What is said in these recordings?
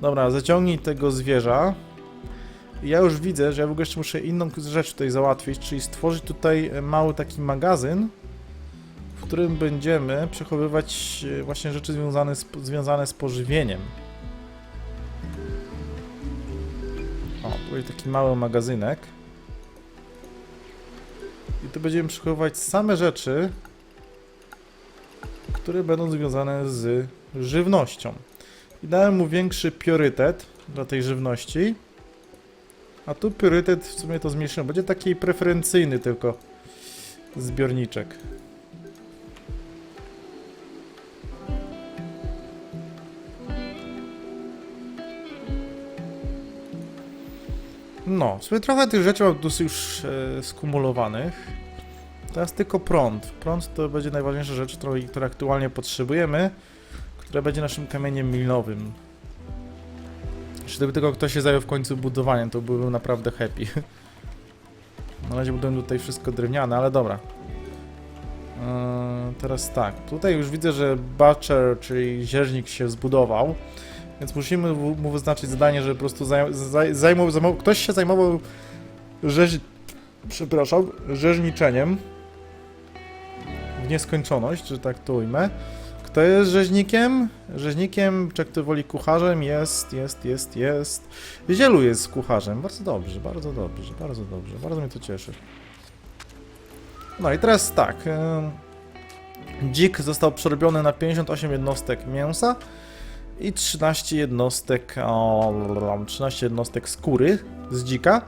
Dobra, zaciągnij tego zwierza. Ja już widzę, że ja w ogóle jeszcze muszę inną rzecz tutaj załatwić, czyli stworzyć tutaj e, mały taki magazyn, w którym będziemy przechowywać e, właśnie rzeczy związane z, związane z pożywieniem. O, tutaj taki mały magazynek. I tu będziemy przechowywać same rzeczy, które będą związane z żywnością. I dałem mu większy priorytet dla tej żywności. A tu priorytet w sumie to zmniejszyłem. Będzie taki preferencyjny tylko zbiorniczek. No, w sumie trochę tych rzeczy mam już e, skumulowanych. Teraz tylko prąd. Prąd to będzie najważniejsza rzecz, której, której aktualnie potrzebujemy, która będzie naszym kamieniem milowym. Jeśli gdyby tylko ktoś się zajął w końcu budowaniem, to byłbym naprawdę happy. Na razie buduję tutaj wszystko drewniane, ale dobra. Eee, teraz tak, tutaj już widzę, że Butcher, czyli zierznik się zbudował, więc musimy mu mu wyznaczyć zadanie, że po prostu zaj zaj zajmował, zajmował, ktoś się zajmował rzeź... przepraszam, rzeźniczeniem w nieskończoność, że tak to ujmę. Kto jest rzeźnikiem? Rzeźnikiem, czy kto woli kucharzem? Jest, jest, jest, jest. Zielu jest kucharzem. Bardzo dobrze, bardzo dobrze, bardzo dobrze. Bardzo mnie to cieszy. No i teraz tak. Dzik został przerobiony na 58 jednostek mięsa i 13 jednostek, o, 13 jednostek skóry z dzika.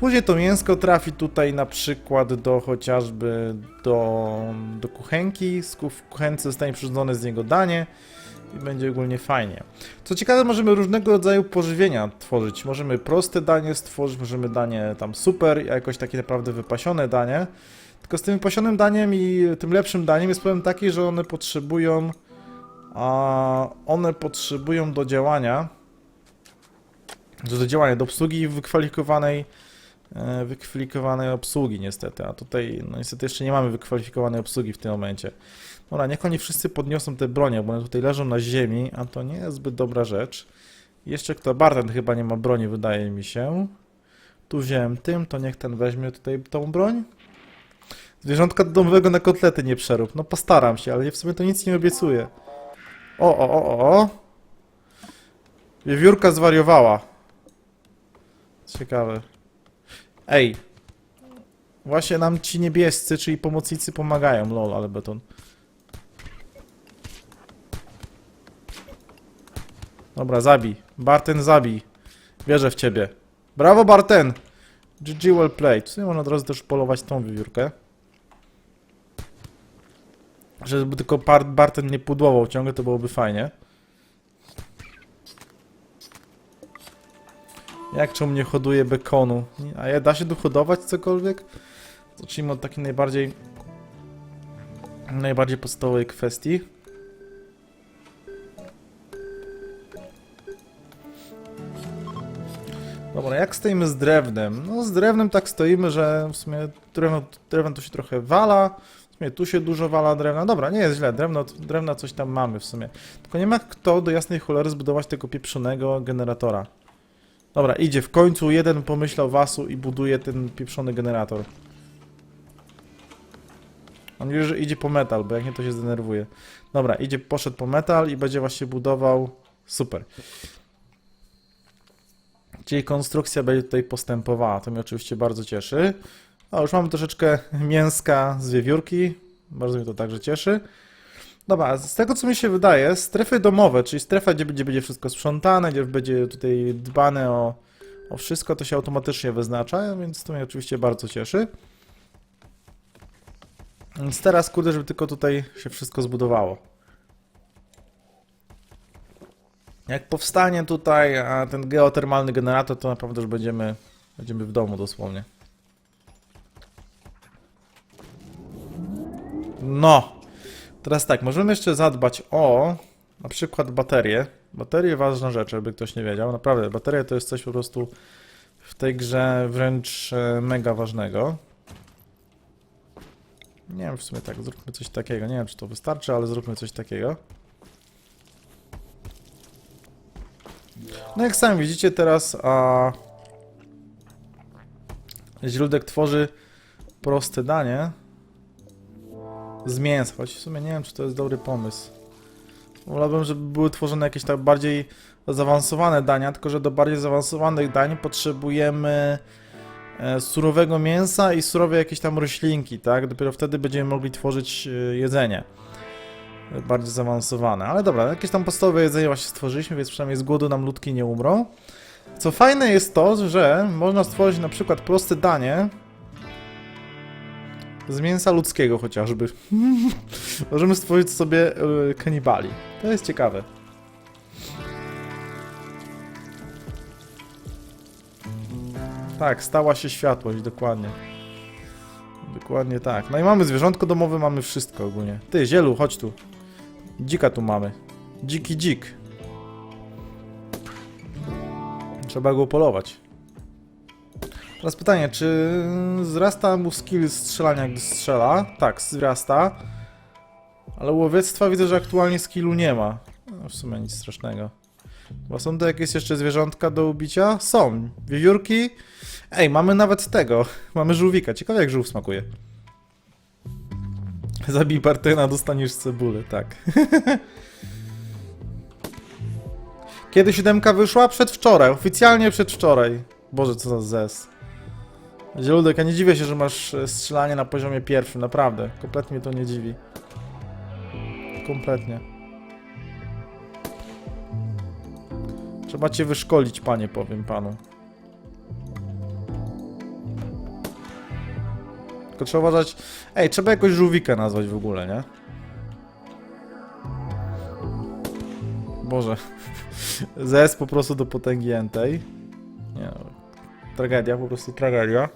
Później to mięsko trafi tutaj na przykład do chociażby do, do kuchenki, z kuchence zostanie przyrządzone z niego danie i będzie ogólnie fajnie. Co ciekawe, możemy różnego rodzaju pożywienia tworzyć. Możemy proste danie stworzyć, możemy danie tam super, jakoś takie naprawdę wypasione danie. Tylko z tym wypasionym daniem i tym lepszym daniem jest problem taki, że one potrzebują a one potrzebują do działania do działania, do obsługi wykwalifikowanej wykwalifikowanej obsługi niestety, a tutaj no niestety jeszcze nie mamy wykwalifikowanej obsługi w tym momencie. Dobra, niech oni wszyscy podniosą te bronie, bo one tutaj leżą na ziemi, a to nie jest zbyt dobra rzecz. Jeszcze kto? Barten chyba nie ma broni, wydaje mi się. Tu wziąłem tym, to niech ten weźmie tutaj tą broń. Zwierzątka do domowego na kotlety nie przerób. No postaram się, ale w sumie to nic nie obiecuję. O, o, o, o, o. Wiewiórka zwariowała. Ciekawe. Ej. Właśnie nam ci niebiescy, czyli pomocnicy pomagają, lol, ale beton. Dobra, zabij. Barten, zabij. Wierzę w ciebie. Brawo, Barten! GG well played. W sumie można od razu też polować tą wiewiórkę. Żeby tylko Bar Barten nie pudłował ciągle, to byłoby fajnie. Jak czemu nie hoduje bekonu? A ja da się tu hodować cokolwiek? Zacznijmy od takiej najbardziej najbardziej podstawowej kwestii. Dobra, jak stoimy z drewnem? No z drewnem tak stoimy, że w sumie drewno, drewno tu się trochę wala, w sumie tu się dużo wala drewna. Dobra, nie jest źle, drewno, drewna coś tam mamy w sumie. Tylko nie ma kto do jasnej cholery zbudować tego pieprzonego generatora. Dobra, idzie. W końcu jeden pomyślał wasu i buduje ten pieprzony generator. On mówi, że idzie po metal, bo jak nie to się zdenerwuje. Dobra, idzie, poszedł po metal i będzie właśnie budował. Super. Czyli konstrukcja będzie tutaj postępowała. To mnie oczywiście bardzo cieszy. O, już mamy troszeczkę mięska z wiewiórki. Bardzo mnie to także cieszy. Dobra, z tego co mi się wydaje, strefy domowe, czyli strefa, gdzie będzie, będzie wszystko sprzątane, gdzie będzie tutaj dbane o, o wszystko, to się automatycznie wyznacza, więc to mnie oczywiście bardzo cieszy. Więc teraz, kurde, żeby tylko tutaj się wszystko zbudowało. Jak powstanie tutaj ten geotermalny generator, to naprawdę już będziemy, będziemy w domu dosłownie. No! Teraz tak, możemy jeszcze zadbać o na przykład baterie. Baterie ważna rzecz, jakby ktoś nie wiedział. Naprawdę, baterie to jest coś po prostu w tej grze wręcz e, mega ważnego. Nie wiem, w sumie tak, zróbmy coś takiego. Nie wiem, czy to wystarczy, ale zróbmy coś takiego. No jak sami widzicie teraz, a... Źródek tworzy proste danie z mięsa, choć w sumie nie wiem, czy to jest dobry pomysł. Wolałbym, żeby były tworzone jakieś tak bardziej zaawansowane dania, tylko że do bardziej zaawansowanych dań potrzebujemy e, surowego mięsa i surowe jakieś tam roślinki, tak? Dopiero wtedy będziemy mogli tworzyć e, jedzenie bardziej zaawansowane. Ale dobra, jakieś tam podstawowe jedzenie właśnie stworzyliśmy, więc przynajmniej z głodu nam ludki nie umrą. Co fajne jest to, że można stworzyć na przykład proste danie z mięsa ludzkiego chociażby. Możemy stworzyć sobie e, kanibali. To jest ciekawe. Tak, stała się światłość, dokładnie. Dokładnie tak. No i mamy zwierzątko domowe, mamy wszystko ogólnie. Ty, zielu, chodź tu. Dzika tu mamy. Dziki dzik. Trzeba go polować. Teraz pytanie, czy wzrasta mu skill strzelania, gdy strzela? Tak, wzrasta. Ale łowiectwa widzę, że aktualnie skillu nie ma. No, w sumie nic strasznego. Bo są to jakieś jeszcze zwierzątka do ubicia? Są. Wiewiórki. Ej, mamy nawet tego. Mamy żółwika. Ciekawe jak żółw smakuje. Zabij Bartena, dostaniesz cebulę, tak. Kiedy siódemka wyszła? Przedwczoraj. Oficjalnie przedwczoraj. Boże, co za zes. Zieludek, ja nie dziwię się, że masz e, strzelanie na poziomie pierwszym, naprawdę. Kompletnie mnie to nie dziwi. Kompletnie. Trzeba cię wyszkolić, panie, powiem panu. Tylko trzeba uważać... Ej, trzeba jakoś żółwika nazwać w ogóle, nie? Boże. ZS po prostu do potęgi entej. Nie. Tragedia, po prostu tragedia.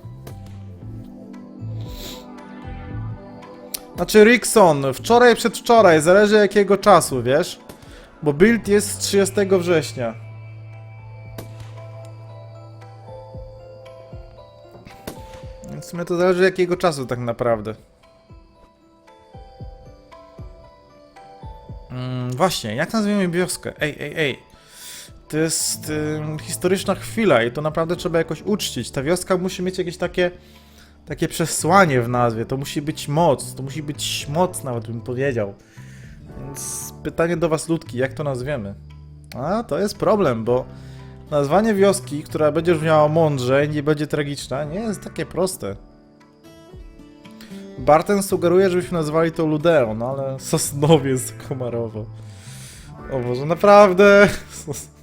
Znaczy Rickson, wczoraj, przedwczoraj, zależy jakiego czasu, wiesz? Bo build jest z 30 września. Więc sumie to zależy jakiego czasu tak naprawdę. Mm, właśnie, jak nazwiemy wioskę? Ej, ej, ej. To jest ym, historyczna chwila i to naprawdę trzeba jakoś uczcić. Ta wioska musi mieć jakieś takie, takie przesłanie w nazwie. To musi być moc, to musi być moc nawet bym powiedział. Więc pytanie do was ludki, jak to nazwiemy? A, to jest problem, bo nazwanie wioski, która będzie brzmiała mądrze i nie będzie tragiczna, nie jest takie proste. Barten sugeruje, żebyśmy nazwali to Ludeon, no ale Sosnowiec Komarowo. O Boże, naprawdę? Sos...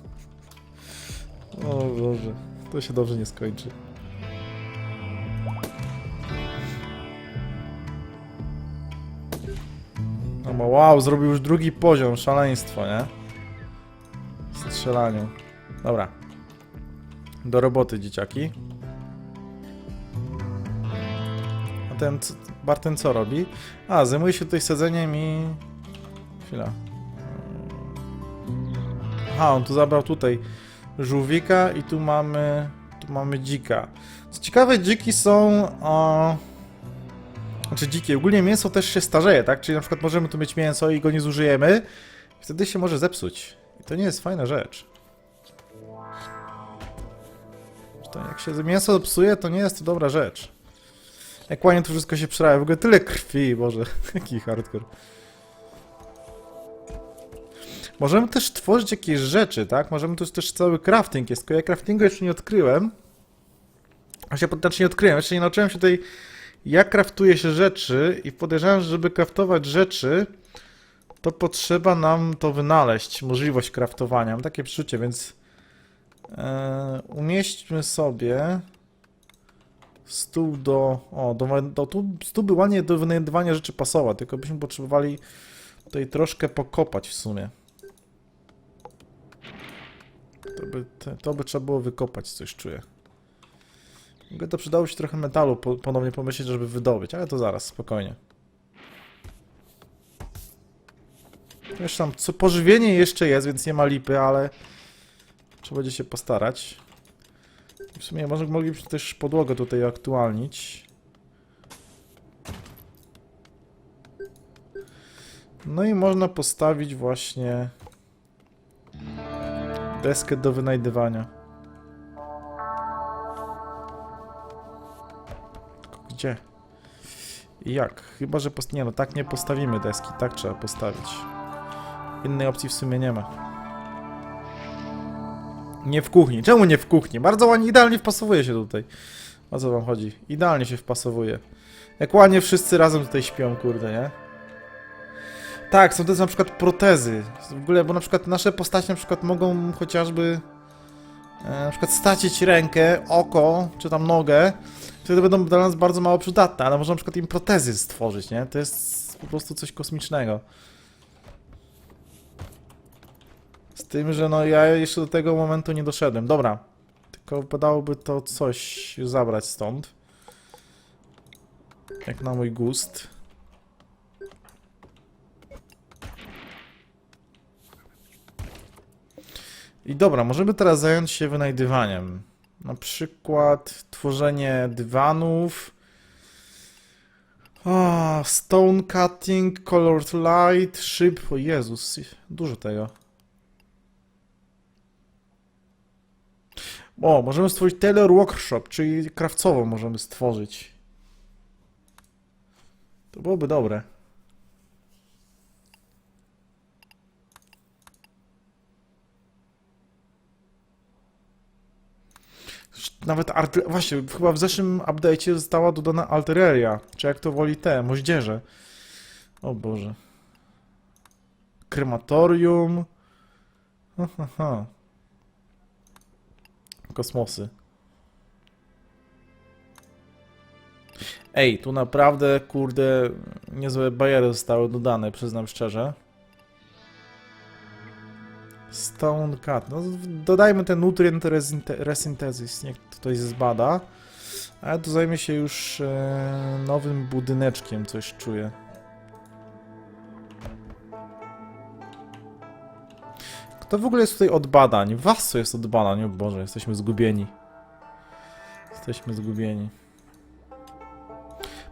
O Boże, to się dobrze nie skończy. No wow, zrobił już drugi poziom, szaleństwo, nie? Strzelaniu. Dobra. Do roboty, dzieciaki. A ten, Barten co robi? A, zajmuje się tutaj sadzeniem i... Chwila. Aha, on tu zabrał tutaj żółwika i tu mamy... Tu mamy dzika. Co ciekawe, dziki są... O... Znaczy dziki, ogólnie mięso też się starzeje, tak? Czyli na przykład możemy tu mieć mięso i go nie zużyjemy. Wtedy się może zepsuć. I to nie jest fajna rzecz. To jak się mięso psuje, to nie jest to dobra rzecz. Jak ładnie to wszystko się przerabia. W ogóle tyle krwi, Boże. Jaki hardcore. Możemy też tworzyć jakieś rzeczy, tak? Możemy tu też cały crafting jest, tylko ja craftingu jeszcze nie odkryłem. A się znaczy nie odkryłem, jeszcze nie nauczyłem się tutaj jak kraftuje się rzeczy i podejrzewam, że żeby kraftować rzeczy, to potrzeba nam to wynaleźć, możliwość kraftowania. Mam takie przeczucie, więc e, umieśćmy sobie stół do... O, do, do, tu stół by ładnie do wynajdywania rzeczy pasował, tylko byśmy potrzebowali tutaj troszkę pokopać w sumie. To by, to, by trzeba było wykopać, coś czuję. Jakby to przydało się trochę metalu po, ponownie pomyśleć, żeby wydobyć, ale to zaraz, spokojnie. Jeszcze tam co, pożywienie jeszcze jest, więc nie ma lipy, ale trzeba będzie się postarać. W sumie może moglibyśmy też podłogę tutaj aktualnić. No i można postawić właśnie Deskę do wynajdywania. Gdzie? Jak? Chyba, że post... Nie no, tak nie postawimy deski, tak trzeba postawić. Innej opcji w sumie nie ma. Nie w kuchni. Czemu nie w kuchni? Bardzo ładnie, idealnie wpasowuje się tutaj. O co wam chodzi? Idealnie się wpasowuje. Jak ładnie wszyscy razem tutaj śpią, kurde, nie? Tak, są też na przykład protezy. W ogóle, bo na przykład nasze postacie na przykład mogą chociażby e, na przykład stracić rękę, oko, czy tam nogę. Wtedy będą dla nas bardzo mało przydatne, ale można na przykład im protezy stworzyć, nie? To jest po prostu coś kosmicznego. Z tym, że no ja jeszcze do tego momentu nie doszedłem. Dobra. Tylko wypadałoby to coś zabrać stąd. Jak na mój gust. I dobra, możemy teraz zająć się wynajdywaniem. Na przykład tworzenie dywanów. O, stone cutting, colored light, szyb. O Jezus, dużo tego. O, możemy stworzyć tailor workshop, czyli krawcowo możemy stworzyć. To byłoby dobre. Nawet arty... Właśnie, chyba w zeszłym update'cie została dodana artyleria, czy jak to woli te, moździerze. O Boże. Krematorium. Ha. Kosmosy. Ej, tu naprawdę, kurde, niezłe bariery zostały dodane, przyznam szczerze. Stone Cut. No, dodajmy ten nutrient resynte- resynthesis, niech ktoś zbada. Ale tu zajmie się już e, nowym budyneczkiem, coś czuję. Kto w ogóle jest tutaj od badań? Was jest od badań? O Boże, jesteśmy zgubieni. Jesteśmy zgubieni.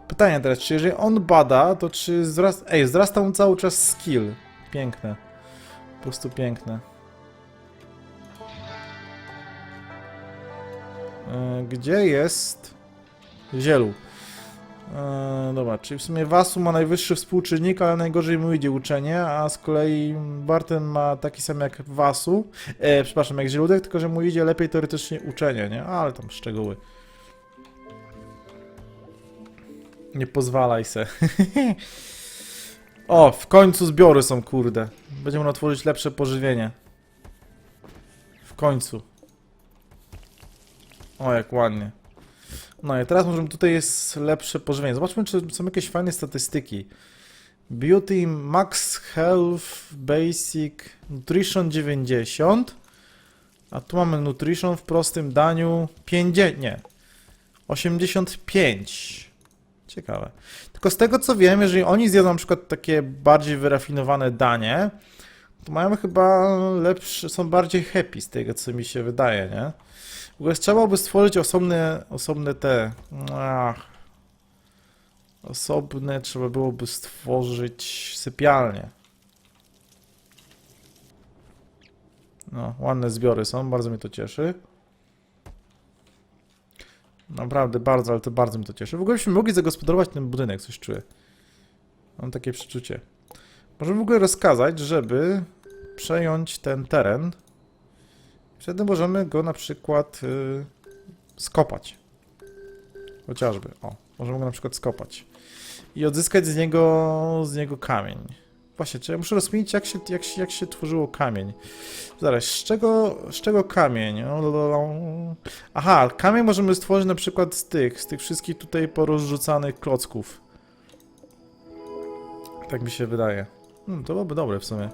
Pytanie teraz, czy jeżeli on bada, to czy wzrasta... Ej, wzrasta mu cały czas skill. Piękne. Po prostu piękne. Gdzie jest zielu? E, dobra, czyli w sumie Wasu ma najwyższy współczynnik, ale najgorzej mu idzie uczenie, a z kolei Barten ma taki sam jak Wasu, e, przepraszam, jak Zieludek, tylko że mu idzie lepiej teoretycznie uczenie, nie? Ale tam szczegóły. Nie pozwalaj se. o, w końcu zbiory są, kurde. Będziemy można tworzyć lepsze pożywienie. W końcu. O, jak ładnie. No i teraz możemy, tutaj jest lepsze pożywienie. Zobaczmy, czy są jakieś fajne statystyki. Beauty, Max Health, Basic, Nutrition 90. A tu mamy Nutrition w prostym daniu 50, nie, 85. Ciekawe. Tylko z tego co wiem, jeżeli oni zjedzą na przykład takie bardziej wyrafinowane danie, to mają chyba lepsze, są bardziej happy z tego co mi się wydaje, nie? W ogóle trzeba by stworzyć osobne, osobne te. Ach, osobne trzeba byłoby stworzyć sypialnie. No, ładne zbiory są, bardzo mnie to cieszy. Naprawdę bardzo, ale to bardzo mnie to cieszy. W ogóle byśmy mogli zagospodarować ten budynek, coś czuję. Mam takie przeczucie. Możemy w ogóle rozkazać, żeby przejąć ten teren. Wtedy możemy go na przykład y, skopać. Chociażby. O, możemy go na przykład skopać. I odzyskać z niego, z niego kamień. Właśnie, czy ja muszę rozkminić, jak się, jak, się, jak się tworzyło kamień. Zaraz, z czego, z czego kamień? Aha, kamień możemy stworzyć na przykład z tych, z tych wszystkich tutaj porozrzucanych klocków. Tak mi się wydaje. Hmm, to byłoby dobre w sumie.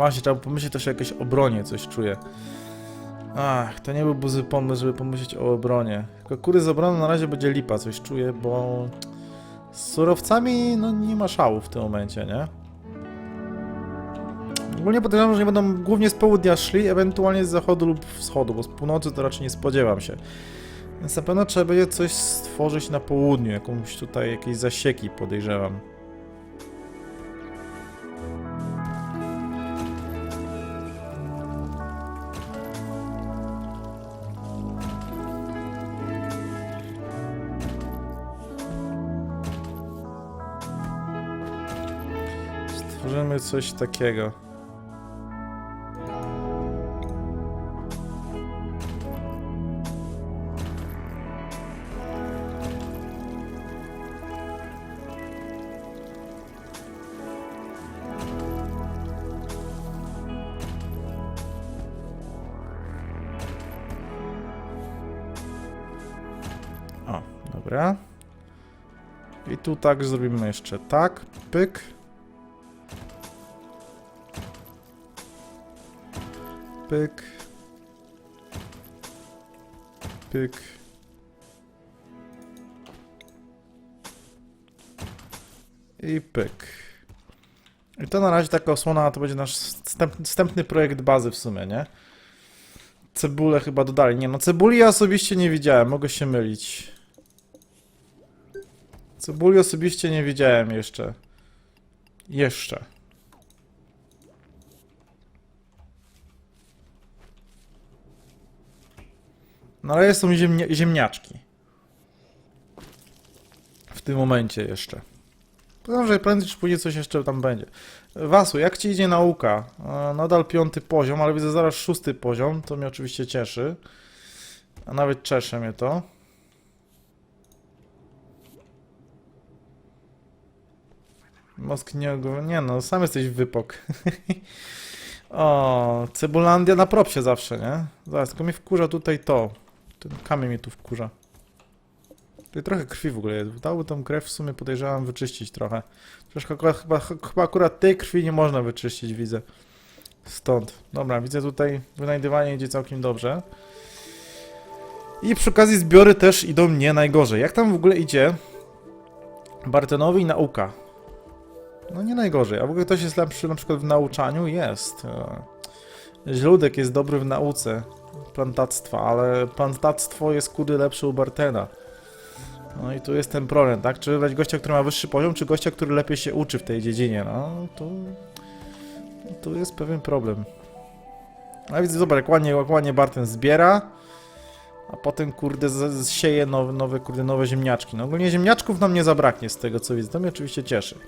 Właśnie, trzeba pomyśleć też o jakiejś obronie, coś czuję. Ach, to nie byłby zły pomysł, żeby pomyśleć o obronie. Tylko kury z obroną na razie będzie lipa, coś czuję, bo z surowcami no nie ma szału w tym momencie, nie? Ogólnie podejrzewam, że nie będą głównie z południa szli, ewentualnie z zachodu lub wschodu, bo z północy to raczej nie spodziewam się. Więc na pewno trzeba będzie coś stworzyć na południu, jakąś tutaj, jakieś zasieki podejrzewam. Coś takiego. O, dobra. I tu tak zrobimy jeszcze tak, pyk. Pyk. Pyk. I pyk. I to na razie taka osłona to będzie nasz wstęp, wstępny projekt bazy w sumie, nie? Cebulę chyba dodali. Nie no, cebuli ja osobiście nie widziałem, mogę się mylić. Cebuli osobiście nie widziałem jeszcze. Jeszcze. No ale są ziemnia ziemniaczki. W tym momencie jeszcze. Podam, że prędzej czy później coś jeszcze tam będzie. Wasu, jak ci idzie nauka? E, Nadal piąty poziom, ale widzę zaraz szósty poziom. To mnie oczywiście cieszy. A nawet cieszy mnie to. Mosk nie. Nie no, sam jesteś wypok. o, Cebulandia na propsie zawsze, nie? Zaraz, tylko mnie wkurza tutaj to. Ten kamień mnie tu wkurza. Tutaj trochę krwi w ogóle jest. Dałoby tą krew w sumie podejrzewam wyczyścić trochę. Troszkę akurat, chyba, chyba akurat tej krwi nie można wyczyścić, widzę. Stąd. Dobra, widzę tutaj wynajdywanie idzie całkiem dobrze. I przy okazji zbiory też idą nie najgorzej. Jak tam w ogóle idzie Bartenowi nauka? No nie najgorzej. A w ogóle ktoś jest lepszy na przykład w nauczaniu? Jest. E, Źródek jest dobry w nauce plantactwa, ale plantactwo jest kudy lepsze u Bartena. No i tu jest ten problem, tak? Czy wybrać gościa, który ma wyższy poziom, czy gościa, który lepiej się uczy w tej dziedzinie? No, tu... Tu jest pewien problem. A widzę, zobacz, ładnie, ładnie Barten zbiera, a potem, kurde, sieje nowe, nowe, kurde, nowe ziemniaczki. No ogólnie ziemniaczków nam nie zabraknie z tego, co widzę. To mnie oczywiście cieszy.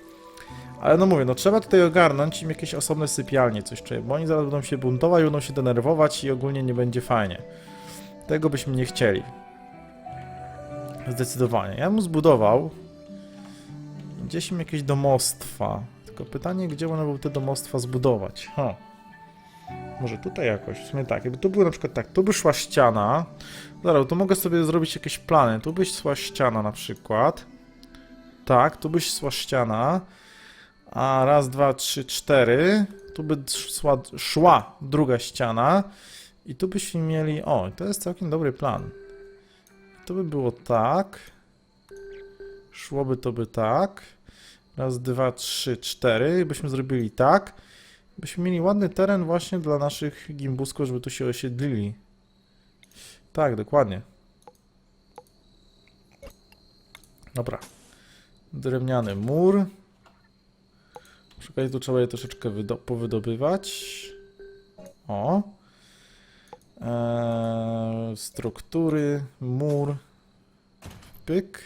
Ale no mówię, no trzeba tutaj ogarnąć im jakieś osobne sypialnie, coś czuję, bo oni zaraz będą się buntować, będą się denerwować i ogólnie nie będzie fajnie. Tego byśmy nie chcieli. Zdecydowanie. Ja bym zbudował gdzieś im jakieś domostwa. Tylko pytanie, gdzie można by te domostwa zbudować? Ha. Może tutaj jakoś, w sumie tak, jakby tu było na przykład tak, tu by szła ściana, zaraz, tu mogę sobie zrobić jakieś plany, tu by szła ściana na przykład, tak, tu by szła ściana, a raz, dwa, trzy, cztery. Tu by szła, szła druga ściana. I tu byśmy mieli. O, to jest całkiem dobry plan. To by było tak. Szłoby to by tak. Raz, dwa, trzy, cztery. Byśmy zrobili tak. Byśmy mieli ładny teren właśnie dla naszych gimbusków, żeby tu się osiedlili. Tak, dokładnie. Dobra. Drewniany mur. Szukaj, tu trzeba je troszeczkę wydo- powydobywać. O. Eee, struktury, mur. Pyk.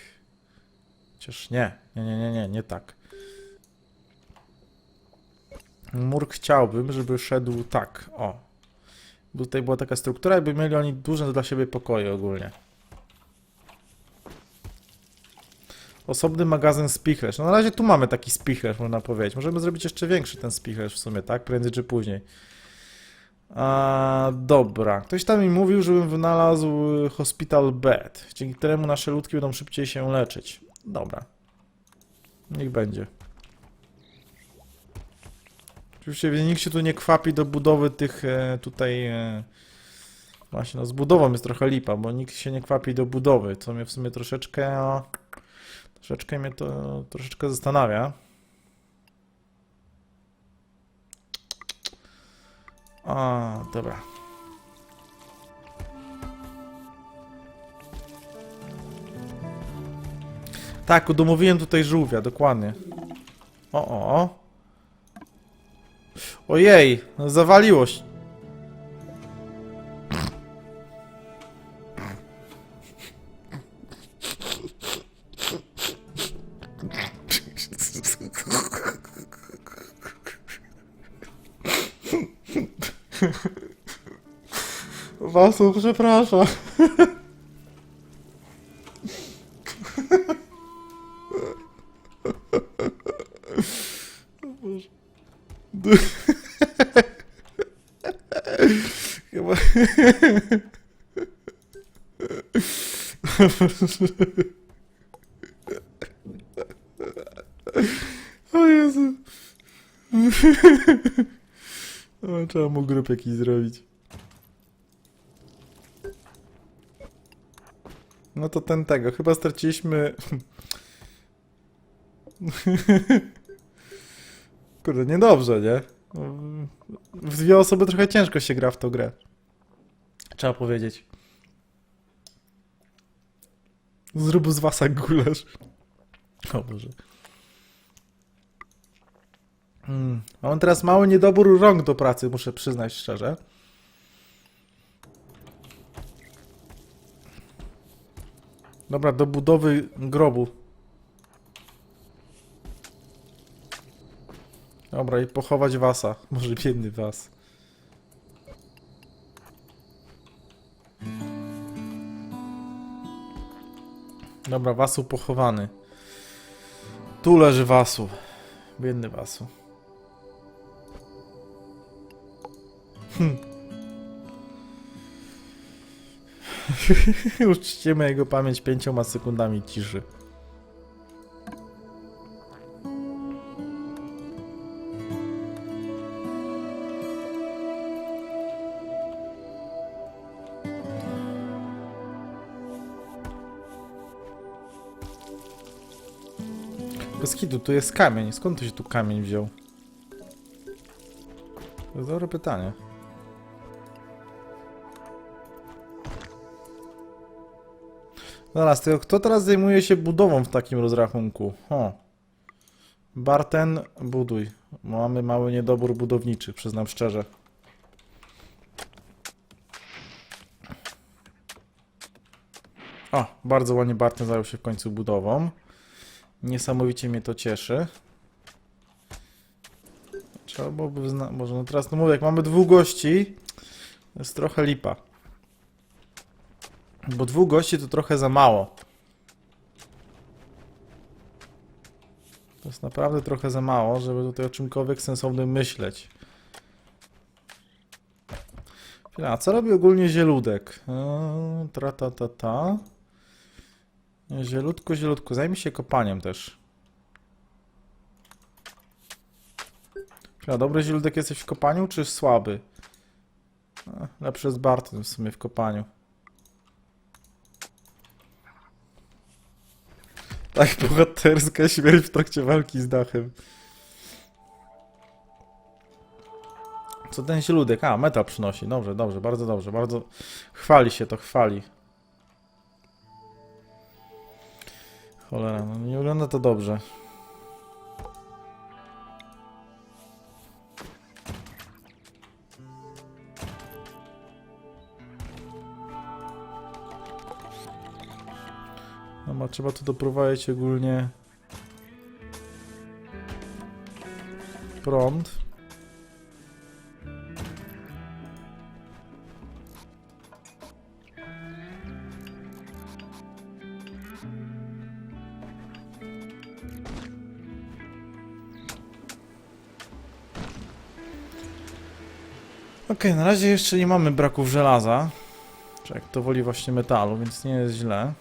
Chociaż nie, nie, nie, nie, nie, nie tak. Mur chciałbym, żeby szedł tak, o. Bo tutaj była taka struktura, jakby mieli oni duże dla siebie pokoje ogólnie. Osobny magazyn spichlerz. No na razie tu mamy taki spichlerz, można powiedzieć. Możemy zrobić jeszcze większy ten spichlerz w sumie, tak? Prędzej czy później. A, dobra. Ktoś tam mi mówił, żebym wynalazł hospital bed, dzięki któremu nasze ludki będą szybciej się leczyć. Dobra. Niech będzie. Oczywiście nikt się tu nie kwapi do budowy tych e, tutaj... E, właśnie, no z budową jest trochę lipa, bo nikt się nie kwapi do budowy, co mnie w sumie troszeczkę... Troszeczkę mnie to troszeczkę zastanawia. A, dobra. Tak, udomowiłem tutaj żółwia, dokładnie. O, o, o. Ojej, no zawaliło się. Wasu, przepraszam. Chyba... O Jezu. Trzeba mu grup jakiś zrobić. No to ten tego. Chyba straciliśmy... Kurde, niedobrze, nie? W dwie osoby trochę ciężko się gra w tą grę. Trzeba powiedzieć. Zrób z was gulasz. O Boże. Mm. Mam teraz mały niedobór rąk do pracy, muszę przyznać szczerze. Dobra, do budowy grobu. Dobra, i pochować wasa. Może biedny was. Dobra, wasu pochowany. Tu leży wasu. Biedny wasu. Hm. Uczcimy jego pamięć pięcioma sekundami ciszy. Bez kitu, tu jest kamień. Skąd tu się tu kamień wziął? To jest dobre pytanie. Zaraz, tylko kto teraz zajmuje się budową w takim rozrachunku? O. Barten, buduj. Mamy mały niedobór budowniczych, przyznam szczerze. O, bardzo ładnie Barten zajął się w końcu budową. Niesamowicie mnie to cieszy. Trzeba byłoby. Może no teraz, no mówię, jak mamy dwóch gości, to jest trochę lipa. Bo dwóch gości to trochę za mało. To jest naprawdę trochę za mało, żeby tutaj o czymkolwiek sensownym myśleć. A co robi ogólnie zieludek? Eee, tra ta ta ta. Zielutko, zielutko. Zajmij się kopaniem też. Chwila, dobry zieludek jesteś w kopaniu, czy słaby? E, Lepszy jest Barton w sumie w kopaniu. Tak, bohaterska śmierć w trakcie walki z dachem. Co ten zieludek? A, metal przynosi. Dobrze, dobrze, bardzo dobrze, bardzo... Chwali się to, chwali. Cholera, no nie wygląda to dobrze. No ma trzeba tu doprowadzić ogólnie prąd. Okej, na razie jeszcze nie mamy braków żelaza. Czy jak to woli właśnie metalu, więc nie jest źle.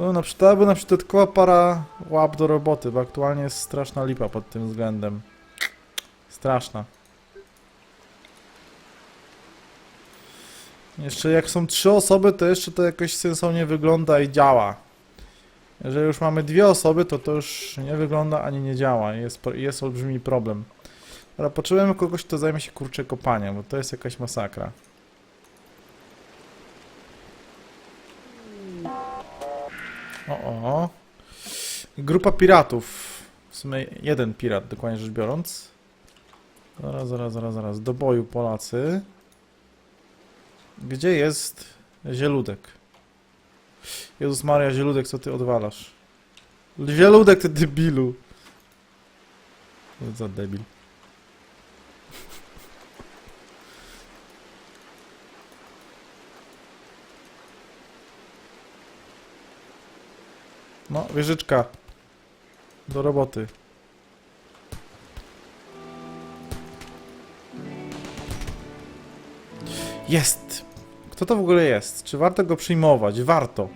No, na przykład, by na przykład dodatkowa para łap do roboty, bo aktualnie jest straszna lipa pod tym względem. Straszna. Jeszcze jak są trzy osoby, to jeszcze to jakoś sensownie wygląda i działa. Jeżeli już mamy dwie osoby, to to już nie wygląda ani nie działa. Jest, jest olbrzymi problem. Ale potrzebujemy kogoś, kto zajmie się kurczę kopaniem, bo to jest jakaś masakra. O, o. Grupa piratów. W sumie jeden pirat, dokładnie rzecz biorąc. Zaraz, zaraz, zaraz, zaraz. Do boju Polacy. Gdzie jest Zieludek? Jezus Maria, Zieludek, co ty odwalasz? Zieludek, ty debilu. Za debil. No, wieżyczka. Do roboty. Jest! Kto to w ogóle jest? Czy warto go przyjmować? Warto.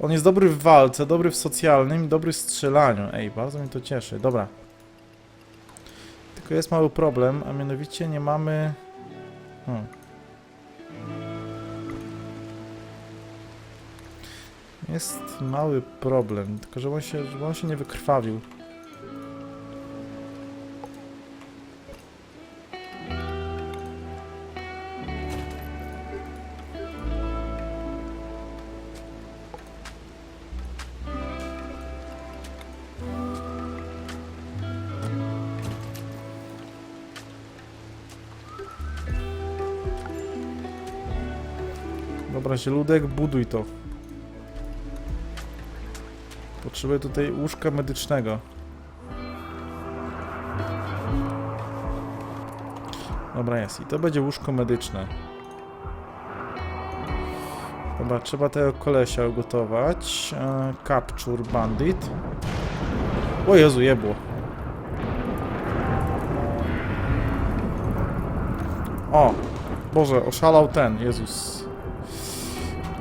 On jest dobry w walce, dobry w socjalnym, dobry w strzelaniu. Ej, bardzo mnie to cieszy. Dobra. Tylko jest mały problem, a mianowicie nie mamy... Hmm. Jest mały problem, tylko żeby on się, żeby on się nie wykrwawił. Dobra, zieludek, buduj to. Potrzebuję tutaj łóżka medycznego. Dobra, jest. I to będzie łóżko medyczne. Dobra, trzeba tego kolesia ugotować. E, capture bandit. O Jezu, jebło. O! Boże, oszalał ten, Jezus.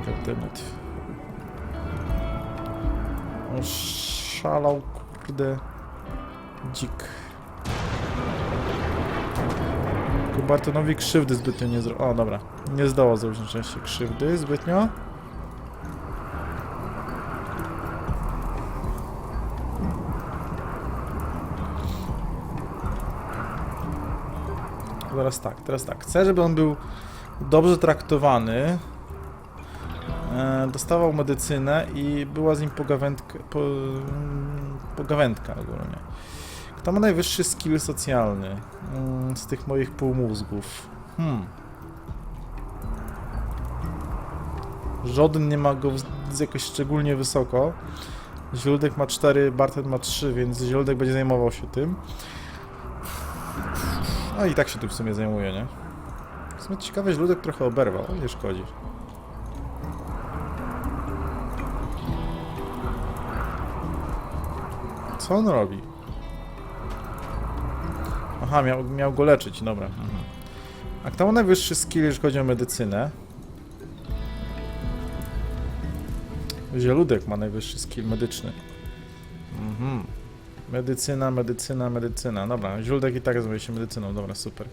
Goddammit. Oszalał, kurde, dzik. Bartonowi krzywdy zbytnio nie zrobił. O, dobra. Nie zdołał zrobić na szczęście krzywdy zbytnio. Teraz tak, teraz tak. Chcę, żeby on był dobrze traktowany. E, dostawał medycynę i była z nim pogawędka, po, mm, pogawędka ogólnie. Kto ma najwyższy skill socjalny mm, z tych moich półmózgów? Hmm. Żaden nie ma go jakoś szczególnie wysoko. Zieludek ma 4, Bartet ma 3, więc Zieludek będzie zajmował się tym. No i tak się tym w sumie zajmuje, nie? W sumie ciekawe, Zieludek trochę oberwał, nie szkodzi. Co on robi? Aha, miał, miał go leczyć, dobra. Mhm. A kto ma najwyższy skill, jeśli chodzi o medycynę? Zieludek ma najwyższy skill medyczny. Mhm. Medycyna, medycyna, medycyna. Dobra, Zieludek i tak zajmuje się medycyną, dobra, super.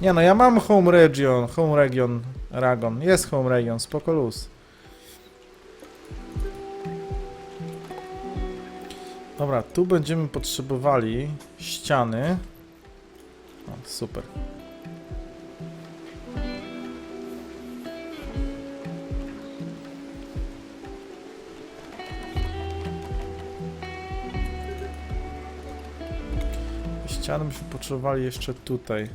Nie no, ja mam home region, home region, ragon. Jest home region, spoko luz. Dobra, tu będziemy potrzebowali ściany. O, super. Ściany byśmy potrzebowali jeszcze tutaj.